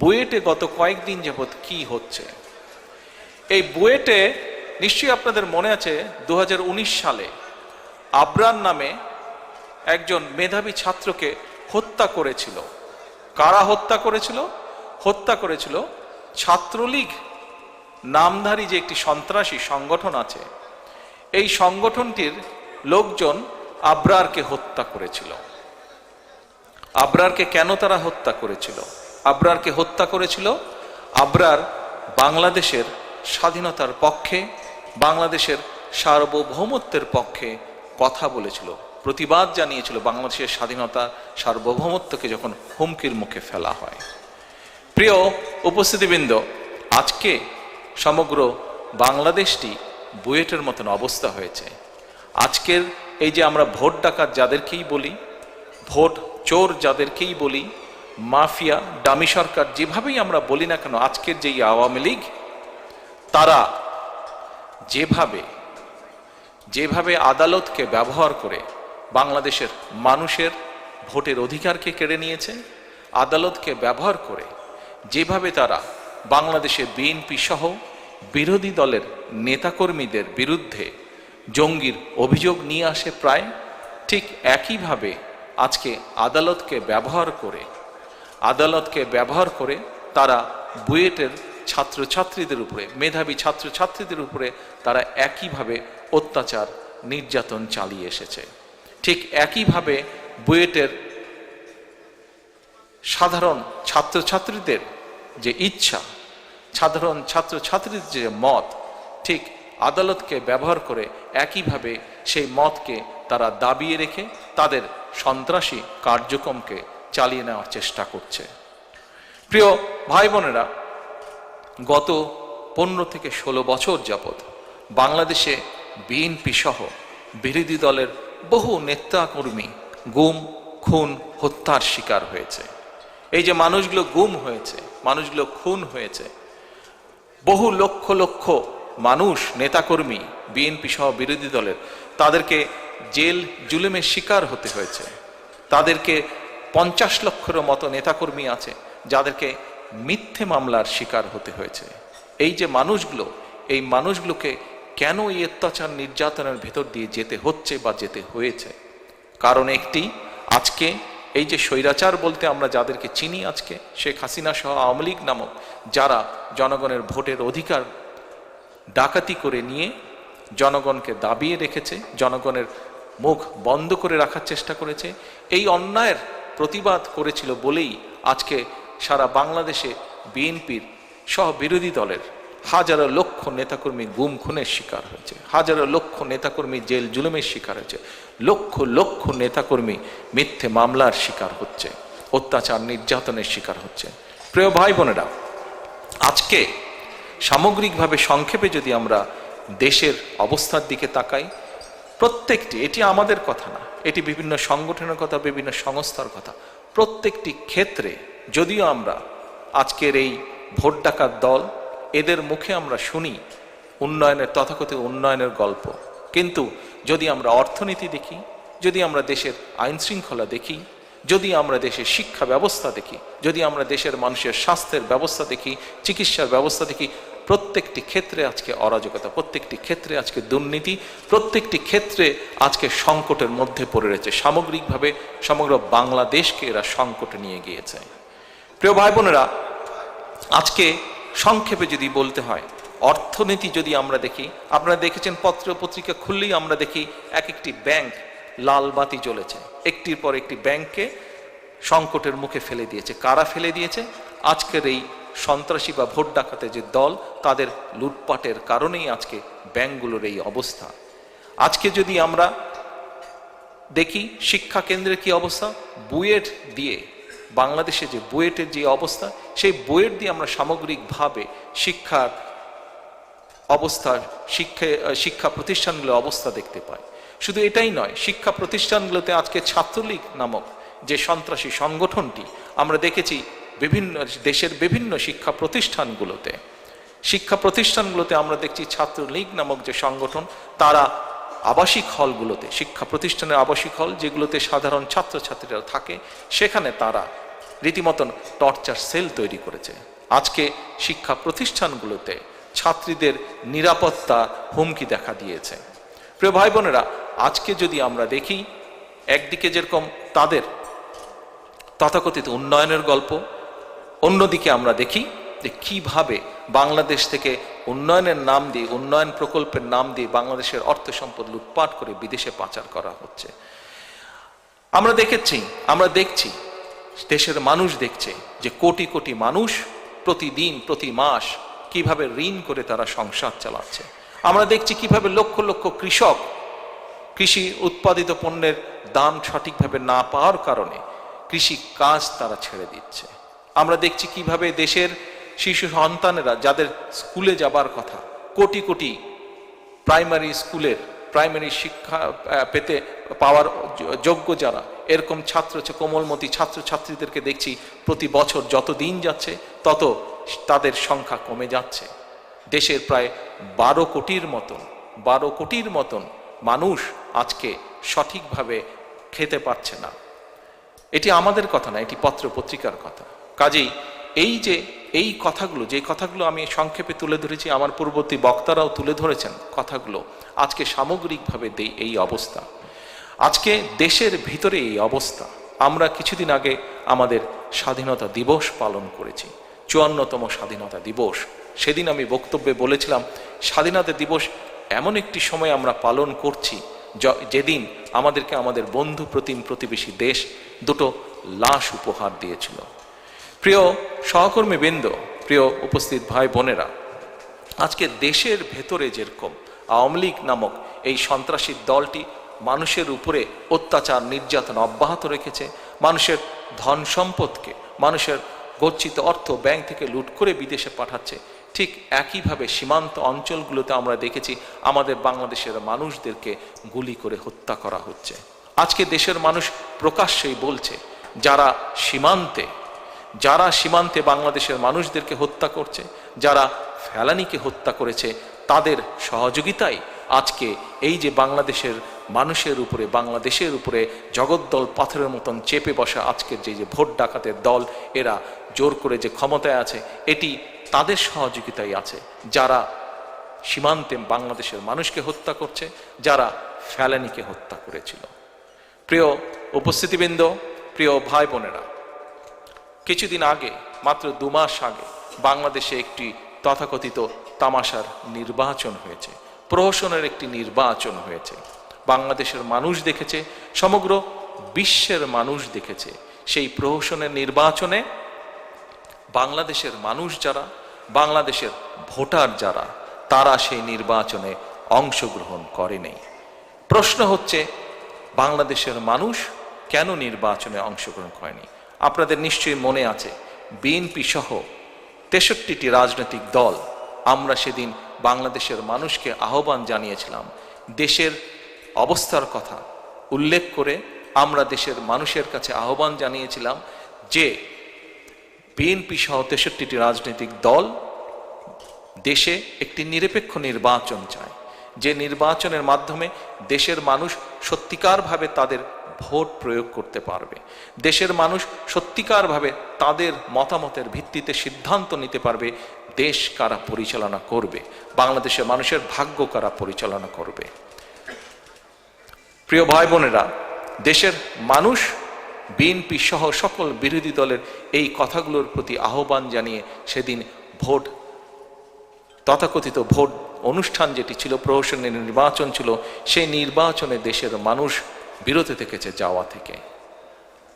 বুয়েটে গত কয়েকদিন যাবৎ কি হচ্ছে? এই বুয়েটে নিশ্চয়ই আপনাদের মনে আছে দু সালে আবরান নামে একজন মেধাবী ছাত্রকে হত্যা করেছিল। কারা হত্যা করেছিল? হত্যা করেছিল ছাত্রলীগ নামধারী যে একটি সন্ত্রাসী সংগঠন আছে, এই সংগঠনটির লোকজন আবরারকে হত্যা করেছিল। আবরারকে কেন তারা হত্যা করেছিল? আবরারকে হত্যা করেছিল। আবরার বাংলাদেশের স্বাধীনতার পক্ষে, বাংলাদেশের সার্বভৌমত্বের পক্ষে কথা বলেছিল। প্রতিবাদ জানিয়েছিল বাংলাদেশের স্বাধীনতা সার্বভৌমত্বকে যখন হুমকির মুখে ফেলা হয়। প্রিয় উপস্থিতিবৃন্দ, আজকে সমগ্র বাংলাদেশটি বুয়েটের মতন অবস্থা হয়েছে। আজকের এই যে আমরা ভোট ডাকাত যাদেরকেই বলি, ভোট চোর যাদেরকেই বলি মাফিয়া ডামি সরকার, যেভাবেই আমরা বলি না কেন, আজকের যেই আওয়ামী লীগ, তারা যেভাবে যেভাবে আদালতকে ব্যবহার করে বাংলাদেশের মানুষের ভোটের অধিকারকে কেড়ে নিয়েছে, আদালতকে ব্যবহার করে যেভাবে তারা বাংলাদেশে বিএনপি সহ বিরোধী দলের নেতাকর্মীদের বিরুদ্ধে জঙ্গির অভিযোগ নিয়ে আসে প্রায়, ঠিক একইভাবে আজকে আদালতকে ব্যবহার করে আদালতকে ব্যবহার করে তারা বুয়েটের ছাত্রছাত্রীদের উপরে, মেধাবী ছাত্রছাত্রীদের উপরে তারা একইভাবে অত্যাচার, নির্যাতন চালিয়ে এসেছে। ঠিক একইভাবে বুয়েটের সাধারণ ছাত্রছাত্রীদের যে ইচ্ছা, সাধারণ ছাত্রছাত্রীদের যে মত, ঠিক আদালতকে ব্যবহার করে একইভাবে সেই মতকে তারা দাবিয়ে রেখে তাদের সন্ত্রাসী কার্যক্রমকে চালিয়ে নেওয়ার চেষ্টা করছে। প্রিয় ভাই বোনেরা, গত পনেরো থেকে ষোলো বছর যাবৎ বাংলাদেশে বিএনপি সহ বিরোধী দলের বহু নেতাকর্মী গুম, খুন, হত্যার শিকার হয়েছে। এই যে মানুষগুলো গুম হয়েছে, মানুষগুলো খুন হয়েছে, বহু লক্ষ লক্ষ মানুষ, নেতাকর্মী বিএনপি সহ বিরোধী দলের, তাদেরকে জেল, জুলুমের শিকার হতে হয়েছে। তাদেরকে পঞ্চাশ লক্ষের মতো নেতাকর্মী আছে যাদেরকে মিথ্যে মামলার শিকার হতে হয়েছে। এই যে মানুষগুলো, এই মানুষগুলোকে কেন এই অত্যাচার নির্যাতনের ভেতর দিয়ে যেতে হচ্ছে বা যেতে হয়েছে? কারণ একটি, আজকে এই যে স্বৈরাচার বলতে আমরা যাদেরকে চিনি আজকে, শেখ হাসিনা সহ আওয়ামী লীগ নামক, যারা জনগণের ভোটের অধিকার ডাকাতি করে নিয়ে জনগণকে দাবিয়ে রেখেছে, জনগণের মুখ বন্ধ করে রাখার চেষ্টা করেছে, এই অন্যায়ের প্রতিবাদ করেছিল বলেই আজকে সারা বাংলাদেশে বিএনপির সহ বিরোধী দলের হাজারো লক্ষ নেতাকর্মী গুম খুনের শিকার হয়েছে, হাজারো লক্ষ নেতাকর্মী জেল জুলুমের শিকার হয়েছে, লক্ষ লক্ষ নেতাকর্মী মিথ্যে মামলার শিকার হচ্ছে, অত্যাচার নির্যাতনের শিকার হচ্ছে। প্রিয় ভাই বোনেরা, আজকে সামগ্রিকভাবে সংক্ষেপে যদি আমরা দেশের অবস্থার দিকে তাকাই, প্রত্যেকটি, এটি আমাদের কথা না এটি বিভিন্ন সংগঠনের কথা, বিভিন্ন সংস্থার কথা। প্রত্যেকটি ক্ষেত্রে যদিও আমরা আজকের এই ভোট ডাকার দল, এদের মুখে আমরা শুনি উন্নয়নের, তথাকথিত উন্নয়নের গল্প। কিন্তু যদি আমরা অর্থনীতি দেখি, যদি আমরা দেশের আইন শৃঙ্খলা দেখি, যদি আমরা দেশের শিক্ষা ব্যবস্থা দেখি, যদি আমরা দেশের মানুষের স্বাস্থ্যের ব্যবস্থা দেখি, চিকিৎসার ব্যবস্থা দেখি প্রত্যেকটি ক্ষেত্রে আজকে অরাজকতা, প্রত্যেকটি ক্ষেত্রে আজকে দুর্নীতি, প্রত্যেকটি ক্ষেত্রে আজকে সংকটের মধ্যে পড়ে রয়েছে। সামগ্রিকভাবে সমগ্র বাংলাদেশকে এরা সংকটে নিয়ে গিয়েছে। প্রিয় ভাই বোনেরা, আজকে সংক্ষেপে যদি বলতে হয়, অর্থনীতি যদি আমরা দেখি, আপনারা দেখেছেন পত্র পত্রিকা খুললেই আমরা দেখি এক একটি ব্যাংক লাল বাতি জ্বলেছে। একটির পর একটি ব্যাংককে সংকটের মুখে ফেলে দিয়েছে। কারা ফেলে দিয়েছে? আজকের এই সন্ত্রাসী বা ভোট ডাকাতে যে দল, তাদের লুটপাটের কারণেই আজকে ব্যাংকগুলোর এই অবস্থা। আজকে যদি আমরা দেখি শিক্ষা কেন্দ্রের কি অবস্থা, বুয়েট দিয়ে, বাংলাদেশে যে বুয়েটের যে অবস্থা, সেই বুয়েট দিয়ে আমরা সামগ্রিকভাবে শিক্ষার অবস্থা, শিক্ষা শিক্ষা প্রতিষ্ঠানগুলোর অবস্থা দেখতে পাই। শুধু এটাই নয়, শিক্ষা প্রতিষ্ঠানগুলোতে আজকে ছাত্রলীগ নামক যে সন্ত্রাসী সংগঠনটি, আমরা দেখেছি বিভিন্ন দেশের বিভিন্ন শিক্ষা প্রতিষ্ঠানগুলোতে। শিক্ষা প্রতিষ্ঠানগুলোতে আমরা দেখছি ছাত্রলীগ নামক যে সংগঠন, তারা আবাসিক হলগুলোতে, শিক্ষা প্রতিষ্ঠানের আবাসিক হল যেগুলোতে সাধারণ ছাত্রছাত্রীরা থাকে, সেখানে তারা রীতিমতন টর্চার সেল তৈরি করেছে। আজকে শিক্ষা প্রতিষ্ঠানগুলোতে ছাত্রীদের নিরাপত্তা হুমকি দেখা দিয়েছে। প্রিয় ভাই বোনেরা আজকে যদি আমরা দেখি, একদিকে যেরকম তাদের তথাকথিত উন্নয়নের গল্প অন্যদিকে আমরা দেখি যে কীভাবে বাংলাদেশ থেকে উন্নয়নের নাম দিয়ে, উন্নয়ন প্রকল্পের নাম দিয়ে বাংলাদেশের অর্থ সম্পদ লুটপাট করে বিদেশে পাচার করা হচ্ছে। আমরা দেখেছি, আমরা দেখছি, দেশের মানুষ দেখছে যে কোটি কোটি মানুষ প্রতিদিন, প্রতি মাস কীভাবে ঋণ করে তারা সংসার চালাচ্ছে। আমরা দেখছি কীভাবে লক্ষ লক্ষ কৃষক কৃষি উৎপাদিত পণ্যের দাম সঠিকভাবে না পাওয়ার কারণে কৃষি কাজ তারা ছেড়ে দিচ্ছে। আমরা দেখছি কীভাবে দেশের শিশু সন্তানেরা, যাদের স্কুলে যাবার কথা, কোটি কোটি প্রাইমারি স্কুলের, প্রাইমারি শিক্ষা পেতে পাওয়ার যোগ্য- যারা, এরকম ছাত্র কোমলমতি ছাত্র ছাত্রীদেরকে দেখছি প্রতি বছর যত দিন যাচ্ছে, তত তাদের সংখ্যা কমে যাচ্ছে। দেশের প্রায় বারো কোটির মতন, বারো কোটির মতন মানুষ আজকে সঠিকভাবে খেতে পারছে না। এটি আমাদের কথা না, এটি পত্র পত্রিকার কথা। কাজেই এই যে, এই কথাগুলো, যে কথাগুলো আমি সংক্ষেপে তুলে ধরেছি, আমার পূর্ববর্তী বক্তারাও তুলে ধরেছেন কথাগুলো, আজকে সামগ্রিকভাবে দেই এই অবস্থা। আজকে দেশের ভিতরে এই অবস্থা। আমরা কিছুদিন আগে আমাদের স্বাধীনতা দিবস পালন করেছি, চুয়ান্নতম স্বাধীনতা দিবস। সেদিন আমি বক্তব্যে বলেছিলাম, স্বাধীনতা দিবস এমন একটি সময় আমরা পালন করছি যেদিন আমাদেরকে আমাদের বন্ধু প্রতিম প্রতিবেশী দেশ দুটো লাশ উপহার দিয়েছিল। প্রিয় সহকর্মী বৃন্দ, প্রিয় উপস্থিত ভাই বোনেরা, আজকে দেশের ভেতরে যেরকম আওয়ামী লীগ নামক এই সন্ত্রাসী দলটি মানুষের উপরে অত্যাচার, নির্যাতন অব্যাহত রেখেছে, মানুষের ধন সম্পদকে, মানুষের গচ্ছিত অর্থ ব্যাংক থেকে লুট করে বিদেশে পাঠাচ্ছে, ঠিক একইভাবে সীমান্ত অঞ্চলগুলোতে আমরা দেখেছি আমাদের বাংলাদেশের মানুষদেরকে গুলি করে হত্যা করা হচ্ছে। আজকে দেশের মানুষ প্রকাশ্যেই বলছে, যারা সীমান্তে যারা সীমান্তে বাংলাদেশের মানুষদেরকে হত্যা করছে, যারা ফেলানিকে হত্যা করেছে, তাদের সহযোগিতায় আজকে এই যে বাংলাদেশের মানুষের উপরে, বাংলাদেশের উপরে জগদ্দল পাথরের মতন চেপে বসা আজকের যে যে ভোট ডাকাতের দল, এরা জোর করে যে ক্ষমতায় আছে, এটি তাদের সহযোগিতায় আছে। যারা সীমান্তে বাংলাদেশের মানুষকে হত্যা করছে, যারা ফেলানিকে হত্যা করেছিল। প্রিয় উপস্থিতিবৃন্দ, প্রিয় ভাই বোনেরা কিছুদিন আগে, মাত্র দু মাস আগে, বাংলাদেশে একটি তথাকথিত তামাশার নির্বাচন হয়েছে। প্রহসনের একটি নির্বাচন হয়েছে। বাংলাদেশের মানুষ দেখেছে, সমগ্র বিশ্বের মানুষ দেখেছে। সেই প্রহসনের নির্বাচনে বাংলাদেশের মানুষ যারা, বাংলাদেশের ভোটার যারা, তারা সেই নির্বাচনে অংশগ্রহণ করেনি প্রশ্ন হচ্ছে, বাংলাদেশের মানুষ কেন নির্বাচনে অংশগ্রহণ করেনি? আপনাদের নিশ্চয়ই মনে আছে বিএনপি সহ তেষট্টিটি রাজনৈতিক দল, আমরা সেদিন বাংলাদেশের মানুষকে আহ্বান জানিয়েছিলাম। দেশের অবস্থার কথা উল্লেখ করে আমরা দেশের মানুষের কাছে আহ্বান জানিয়েছিলাম যে বিএনপি সহ তেষট্টিটি রাজনৈতিক দল দেশে একটি নিরপেক্ষ নির্বাচন চায়। যে নির্বাচনের মাধ্যমে দেশের মানুষ সত্যিকারভাবে তাদের ভোট প্রয়োগ করতে পারবে। দেশের মানুষ সত্যিকারভাবে তাদের মতামতের ভিত্তিতে সিদ্ধান্ত নিতে পারবে, দেশ কারা পরিচালনা করবে, বাংলাদেশের মানুষের ভাগ্য কারা পরিচালনা করবে। প্রিয় ভাই বোনেরা দেশের মানুষ, বিএনপি সহ সকল বিরোধী দলের এই কথাগুলোর প্রতি আহ্বান জানিয়ে সেদিন ভোট, তথাকথিত ভোট অনুষ্ঠান যেটি ছিল, প্রহসনের নির্বাচন ছিল, সেই নির্বাচনে দেশের মানুষ বিরত থেকেছে যাওয়া থেকে।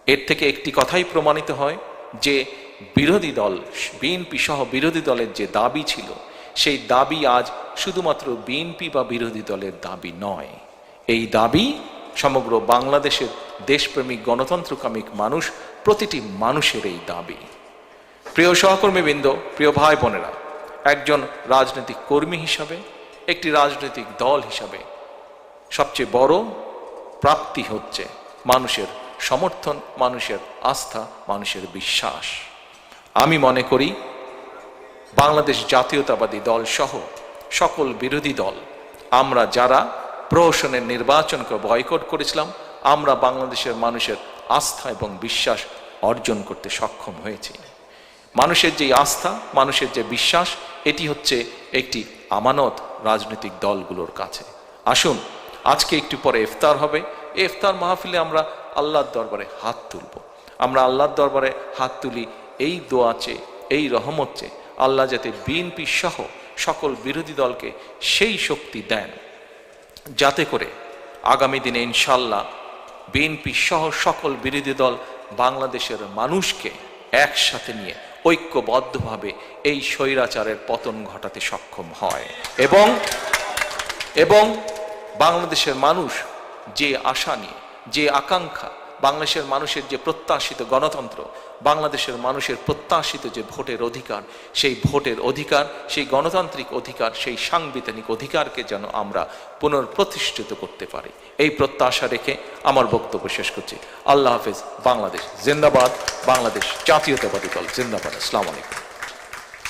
এর থেকে একটি কথাই প্রমাণিত হয় যে বিরোধী দল বিএনপি সহ বিরোধী দলের যে দাবি ছিল, সেই দাবি আজ শুধুমাত্র বিএনপি বা বিরোধী দলের দাবি নয়। এই দাবি সমগ্র বাংলাদেশের দেশপ্রেমিক গণতন্ত্রকামিক মানুষ, প্রতিটি মানুষের এই দাবি। প্রিয় সহকর্মীবৃন্দ, প্রিয় ভাই বোনেরা, একজন রাজনৈতিক কর্মী হিসাবে, একটি রাজনৈতিক দল হিসাবে সবচেয়ে বড় প্রাপ্তি হচ্ছে মানুষের সমর্থন, মানুষের আস্থা, মানুষের বিশ্বাস। আমি মনে করি, বাংলাদেশ জাতীয়তাবাদী দল সহ সকল বিরোধী দল, আমরা যারা প্রহসনের নির্বাচনকে বয়কট করেছিলাম, আমরা বাংলাদেশের মানুষের আস্থা এবং বিশ্বাস অর্জন করতে সক্ষম হয়েছি। মানুষের যে আস্থা, মানুষের যে বিশ্বাস, এটি হচ্ছে একটি আমানত রাজনৈতিক দলগুলোর কাছে। আসুন আজকে একটু পরে ইফতার হবে। ইফতার মাহফিলে আমরা আল্লাহর দরবারে হাত তুলব। আমরা আল্লাহর দরবারে হাত তুলি এই দোয়া চেয়ে, এই রহমত চেয়ে। আল্লাহ যাতে বিএনপি সহ সকল বিরোধী দলকে সেই শক্তি দেন। যাতে করে আগামী দিনে ইনশাল্লাহ বিএনপি সহ সকল বিরোধী দল বাংলাদেশের মানুষকে একসাথে নিয়ে ঐক্যবদ্ধভাবে এই স্বৈরাচারের পতন ঘটাতে সক্ষম হয়। এবং এবং বাংলাদেশের মানুষ যে আশা নিয়ে, যে আকাঙ্ক্ষা, বাংলাদেশের মানুষের যে প্রত্যাশিত গণতন্ত্র, বাংলাদেশের মানুষের প্রত্যাশিত যে ভোটের অধিকার, সেই ভোটের অধিকার, সেই গণতান্ত্রিক অধিকার, সেই সাংবিধানিক অধিকারকে যেন আমরা পুনর্প্রতিষ্ঠিত করতে পারি। এই প্রত্যাশা রেখে আমার বক্তব্য শেষ করছি। আল্লাহ হাফেজ, বাংলাদেশ জিন্দাবাদ, বাংলাদেশ জাতীয়তাবাদী দল জিন্দাবাদ। আসসালামু আলাইকুম।